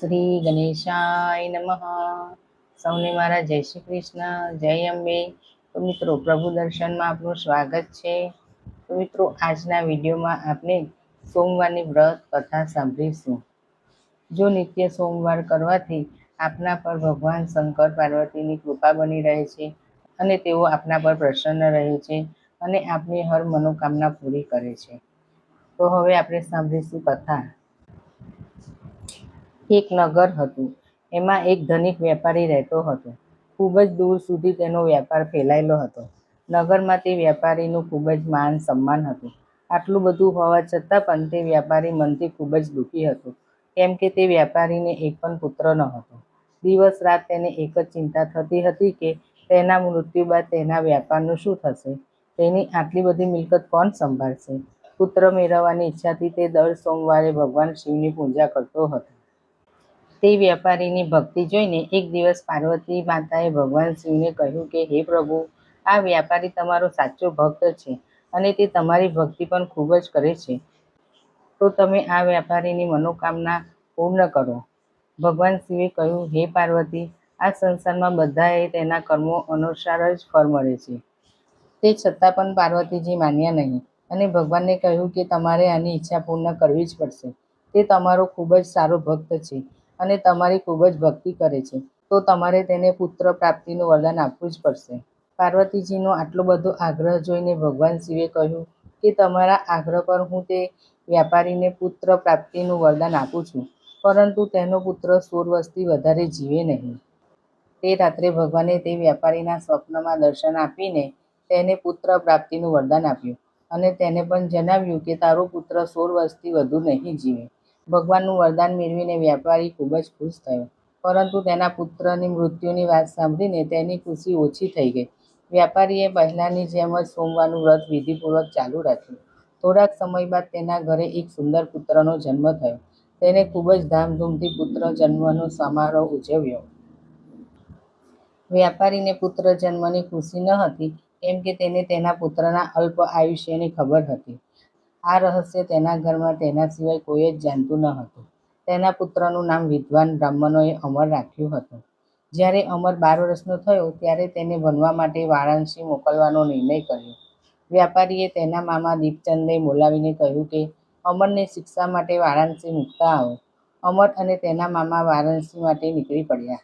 શ્રી ગણેશાય નમઃ. સૌને મારા જય શ્રી કૃષ્ણ, જય અંબે. તો મિત્રો, પ્રભુ દર્શનમાં આપનું સ્વાગત છે. તો મિત્રો, આજના વિડીયોમાં આપણે સોમવારની વ્રત કથા સાંભળીશું. જો નિત્ય સોમવાર કરવાથી આપના પર ભગવાન શંકર પાર્વતીની કૃપા બની રહે છે અને તેઓ આપના પર પ્રસન્ન રહે છે અને આપની હર મનોકામના પૂરી કરે છે. તો હવે આપણે સાંભળીશું કથા. એક નગર હતું. એમાં એક ધનિક વેપારી રહેતો હતો. ખૂબ જ દૂર સુધી તેનો વેપાર ફેલાયેલો હતો. નગરમાં તે વેપારીનું ખૂબ જ માન સન્માન હતું. આટલું બધું હોવા છતાં પણ તે વેપારી મનથી ખૂબ જ દુઃખી હતો. કેમ કે તે વેપારીને એક પણ પુત્ર ન હતો. દિવસ રાત તેને એક જ ચિંતા થતી હતી કે તેના મૃત્યુ બાદ તેના વેપારનું શું થશે? તેની આટલી બધી મિલકત કોણ સંભાળશે? પુત્ર મેળવવાની ઈચ્છાથી તે દર સોમવારે ભગવાન શિવની પૂજા કરતો હતો. તે વેપારીની ભક્તિ જોઈને એક દિવસ પાર્વતી માતાએ ભગવાન શિવને કહ્યું કે, હે પ્રભુ, આ વ્યાપારી તમારો સાચો ભક્ત છે અને તે તમારી ભક્તિ પણ ખૂબ જ કરે છે. તો તમે આ વ્યાપારીની મનોકામના પૂર્ણ કરો. ભગવાન શિવે કહ્યું, હે પાર્વતી, આ સંસારમાં બધાએ તેના કર્મો અનુસાર જ ફળ મળે છે. તે છતાં પણ પાર્વતીજી માન્યા નહીં અને ભગવાનને કહ્યું કે, તમારે આની ઈચ્છા પૂર્ણ કરવી જ પડશે. તે તમારો ખૂબ જ સારો ભક્ત છે. અને તમારી ખૂબ જ ભક્તિ કરે છે. તો તમારે તેને પુત્ર પ્રાપ્તિનું વરદાન આપવું જ પડશે. પાર્વતીજીનો આટલો બધો આગ્રહ જોઈને ભગવાન શિવે કહ્યું કે તમારા આગ્રહ પર હું તે વ્યાપારીને પુત્ર પ્રાપ્તિનું વરદાન આપું છું. પરંતુ તેનો પુત્ર વર્ષથી વધારે જીવે નહીં. તે રાત્રે ભગવાને તે વ્યાપારીના સ્વપ્નમાં દર્શન આપીને તેને પુત્ર પ્રાપ્તિનું વરદાન આપ્યું અને તેને પણ જણાવ્યું કે તારો પુત્ર સોળ વર્ષથી વધુ નહીં જીવે. ભગવાનનું વરદાન મેળવીને વેપારી ખૂબ જ ખુશ થયો. પરંતુ તેના પુત્રની મૃત્યુની વાત સાંભળીને તેની ખુશી ઓછી થઈ ગઈ. વેપારીએ પહેલાંની જેમ જ સોમવારનું વ્રત વિધિપૂર્વક ચાલુ રાખ્યું. થોડાક સમય બાદ તેના ઘરે એક સુંદર પુત્રનો જન્મ થયો. તેને ખૂબ જ ધામધૂમથી પુત્ર જન્મનો સમારોહ ઉજવ્યો. વેપારીને પુત્ર જન્મની ખુશી ન હતી, કેમ કે તેને તેના પુત્રના અલ્પ આયુષ્યની ખબર હતી. આ રહસ્ય તેના ઘરમાં તેના સિવાય કોઈ જ જાણતું ન હતું. તેના પુત્રનું નામ વિદ્વાન બ્રાહ્મણોએ અમર રાખ્યું હતું. જ્યારે અમર બાર વર્ષનો થયો ત્યારે તેને ભણવા માટે વારાણસી મોકલવાનો નિર્ણય કર્યો. વ્યાપારીએ તેના મામા દીપચંદને બોલાવીને કહ્યું કે, અમરને શિક્ષા માટે વારાણસી મૂકતા આવો. અમર અને તેના મામા વારાણસી માટે નીકળી પડ્યા.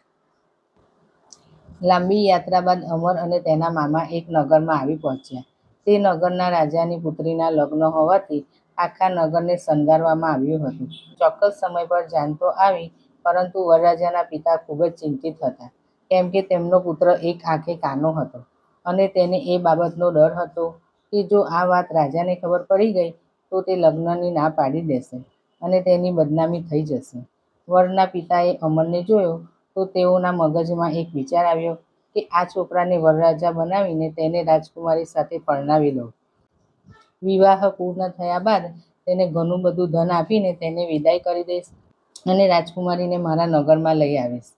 લાંબી યાત્રા બાદ અમર અને તેના મામા એક નગરમાં આવી પહોંચ્યા. તે નગરના રાજાની પુત્રીના લગ્ન હોવાથી આખા નગરને શણગારવામાં આવ્યું હતું. ચોક્કસ સમય પર જાનતો આવી, પરંતુ વરરાજાના પિતા ખૂબ જ ચિંતિત હતા, કેમ કે તેમનો પુત્ર એક આંખે કાનો હતો અને તેને એ બાબતનો ડર હતો કે જો આ વાત રાજાને ખબર પડી ગઈ, તો તે લગ્નની ના પાડી દેશે અને તેની બદનામી થઈ જશે. વરના પિતાએ અમરને જોયો તો તેઓના મગજમાં એક વિચાર આવ્યો કે આ છોકરાને વરરાજા બનાવીને તેને રાજકુમારી સાથે પરણાવી લો. વિવાહ પૂર્ણ થયા બાદ તેને ઘણું બધું ધન આપીને તેને વિદાય કરી દઈશ અને રાજકુમારીને મારા નગરમાં લઈ આવીશ.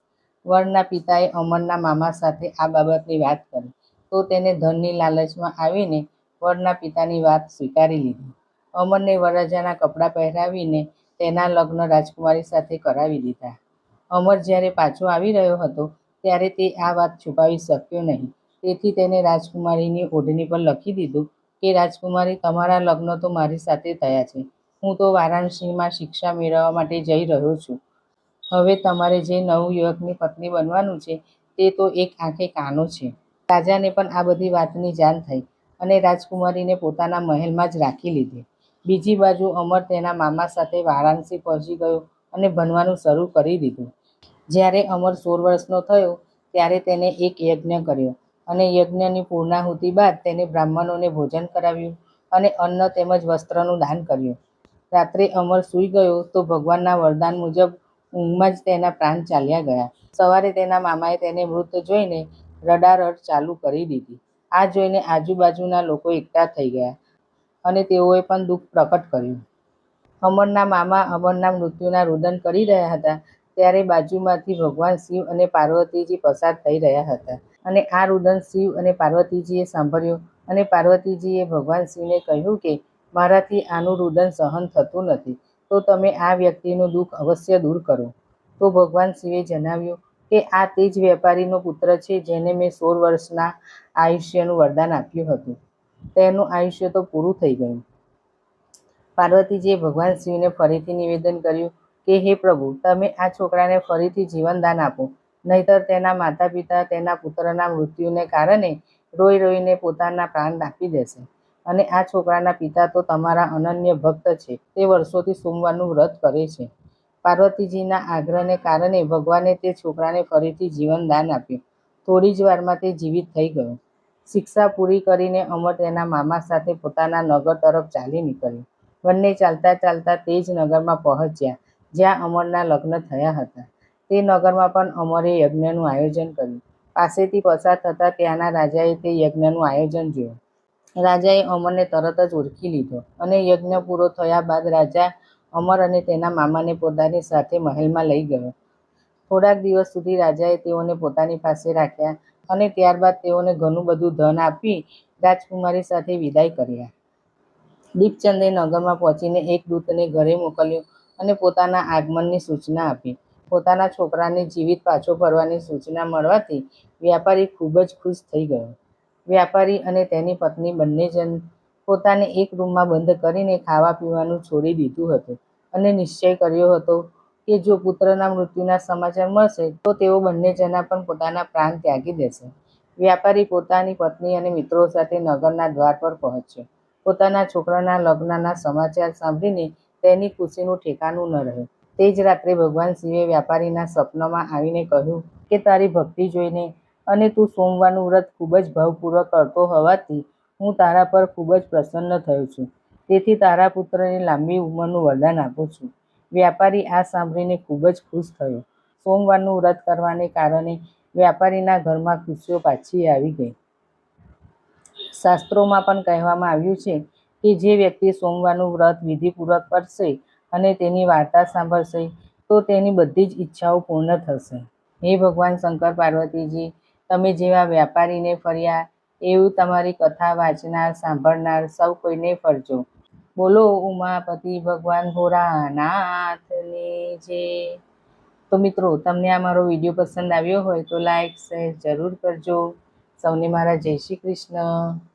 વરના પિતાએ અમરના મામા સાથે આ બાબતની વાત કરી તો તેને ધનની લાલચમાં આવીને વરના પિતાની વાત સ્વીકારી લીધી. અમરને વરરાજાના કપડાં પહેરાવીને તેના લગ્ન રાજકુમારી સાથે કરાવી દીધા. અમર જ્યારે પાછો આવી રહ્યો હતો ત્યારે તે આ વાત છુપાવી શક્યો નહીં. તેથી તેને રાજકુમારીની ઓઢણી પર લખી દીધું કે, રાજકુમારી, તમારા લગ્ન તો મારી સાથે થયા છે. હું તો વારાણસીમાં શિક્ષા મેળવવા માટે જઈ રહ્યો છું. હવે તમારે જે નવયુવકની પત્ની બનવાનું છે, તે તો એક આંખે કાનો છે. રાજાને પણ આ બધી વાતની જાણ થઈ અને રાજકુમારીને પોતાના મહેલમાં જ રાખી લીધી. બીજી બાજુ અમર તેના મામા સાથે વારાણસી પહોંચી ગયો અને ભણવાનું શરૂ કરી દીધું. જ્યારે અમર સોળ વર્ષનો થયો, ત્યારે તેને એક યજ્ઞ કર્યો અને યજ્ઞની પૂર્ણાહુતિ બાદ તેને બ્રાહ્મણોને ભોજન કરાવ્યું અને અન્ન તેમજ વસ્ત્રનું દાન કર્યું. રાત્રે અમર સૂઈ ગયો તો ભગવાનના વરદાન મુજબ ઊંઘમાં જ તેના પ્રાણ ચાલ્યા ગયા. સવારે તેના મામાએ તેને મૃત જોઈને રડારડ ચાલુ કરી દીધી. આ જોઈને આજુબાજુના લોકો એકઠા થઈ ગયા અને તેઓએ પણ દુઃખ પ્રકટ કર્યું. અમરના મામા અમરના મૃત્યુના રુદન કરી રહ્યા હતા ત્યારે બાજુમાંથી ભગવાન શિવ અને પાર્વતીજી પસાર થઈ રહ્યા હતા. અને આ રુદન શિવ અને પાર્વતીજીએ સાંભળ્યું અને પાર્વતીજીએ ભગવાન શિવને કહ્યું કે, મારાથી આનું રુદન સહન થતું નથી. તો તમે આ વ્યક્તિનું દુઃખ અવશ્ય દૂર કરો. તો ભગવાન શિવે જણાવ્યું કે, આ તે જ વેપારીનો પુત્ર છે જેને મેં સોળ વર્ષના આયુષ્યનું વરદાન આપ્યું હતું. તેનું આયુષ્ય તો પૂરું થઈ ગયું. પાર્વતીજીએ ભગવાન શિવને ફરીથી નિવેદન કર્યું કે, હે પ્રભુ, તમે આ છોકરાને ફરીથી જીવનદાન આપો. નહીતર તેના માતા પિતા તેના પુત્રના મૃત્યુને કારણે રોઈ રોઈને પોતાના પ્રાણ આપી દેશે. અને આ છોકરાના પિતા તો તમારા અનન્ય ભક્ત છે. તે વર્ષોથી સોમવારનું વ્રત કરે છે. પાર્વતીજીના આગ્રહને કારણે ભગવાને તે છોકરાને ફરીથી જીવનદાન આપ્યું. થોડી જ વારમાં તે જીવિત થઈ ગયો. શિક્ષા પૂરી કરીને અમર તેના મામા સાથે પોતાના નગર તરફ ચાલી નીકળ્યો. બંને ચાલતા ચાલતા તે જ નગરમાં પહોંચ્યા. જ્યાં અમરના લગ્ન થયા હતા. તે નગરમાં પણ અમરે યજ્ઞનું આયોજન કર્યું. પાસેથી પસાર થતા ત્યાંના રાજાએ તે યજ્ઞનું આયોજન જોયું. રાજાએ અમરને તરત જ ઓળખી લીધો અને યજ્ઞ પૂરો થયા બાદ રાજા અમર અને તેના મામાને પોતાની સાથે મહેલમાં લઈ ગયો. થોડાક દિવસ સુધી રાજાએ તેઓને પોતાની પાસે રાખ્યા અને ત્યારબાદ તેઓને ઘણું બધું ધન આપી રાજકુમારી સાથે વિદાય કર્યા. દીપચંદે નગરમાં પહોંચીને એક દૂતને ઘરે મોકલ્યો અને પોતાના આગમનની સૂચના આપી. પોતાના છોકરાને જીવિત પાછો ફરવાની સૂચના મળવાથી વ્યાપારી ખૂબ જ ખુશ થઈ ગયો. વ્યાપારી અને તેની પત્ની બંને જણ પોતાને એક રૂમમાં બંધ કરીને ખાવા પીવાનું છોડી દીધું હતું અને નિશ્ચય કર્યો હતો કે જો પુત્રના મૃત્યુના સમાચાર મળશે, તો તેઓ બંને જણા પણ પોતાના પ્રાણ ત્યાગી દેશે. વ્યાપારી પોતાની પત્ની અને મિત્રો સાથે નગરના દ્વાર પર પહોંચ્યો. પોતાના છોકરાના લગ્નના સમાચાર સાંભળીને તેની ખુશીનું ઠેકાણું ન રહ્યું તે જ રાત્રે ભગવાન શિવે વ્યાપારીના સપનામાં આવીને કહ્યું કે, તારી ભક્તિ જોઈને અને તું સોમવારનું વ્રત ખૂબ જ ભાવપૂર્વક કરતો હોવાથી હું તારા પર ખૂબ જ પ્રસન્ન થયો છું. તેથી તારા પુત્રને લાંબી ઉંમરનું વરદાન આપું છું. વ્યાપારી આ સાંભળીને ખૂબ જ ખુશ થયો. સોમવારનું વ્રત કરવાને કારણે વ્યાપારીના ઘરમાં ખુશીઓ પાછી આવી ગઈ. શાસ્ત્રોમાં પણ કહેવામાં આવ્યું છે કે જે વ્યક્તિ સોમવારનું વ્રત વિધિપૂર્વક કરશે અને તેની વાર્તા સાંભળશે, તો તેની બધી જ ઈચ્છાઓ પૂર્ણ થશે. હે ભગવાન શંકર પાર્વતીજી, તમે જેવા વ્યાપારીને ફર્યા એવું તમારી કથા વાંચનાર, સાંભળનાર સૌ કોઈને ફરજો. બોલો, ઉમાપતિ ભગવાન ભોરાનાથની જે. તો મિત્રો, તમને આ મારો વીડિયો પસંદ આવ્યો હોય તો લાઈક, શેર જરૂર કરજો. સૌને મારા જય શ્રી કૃષ્ણ.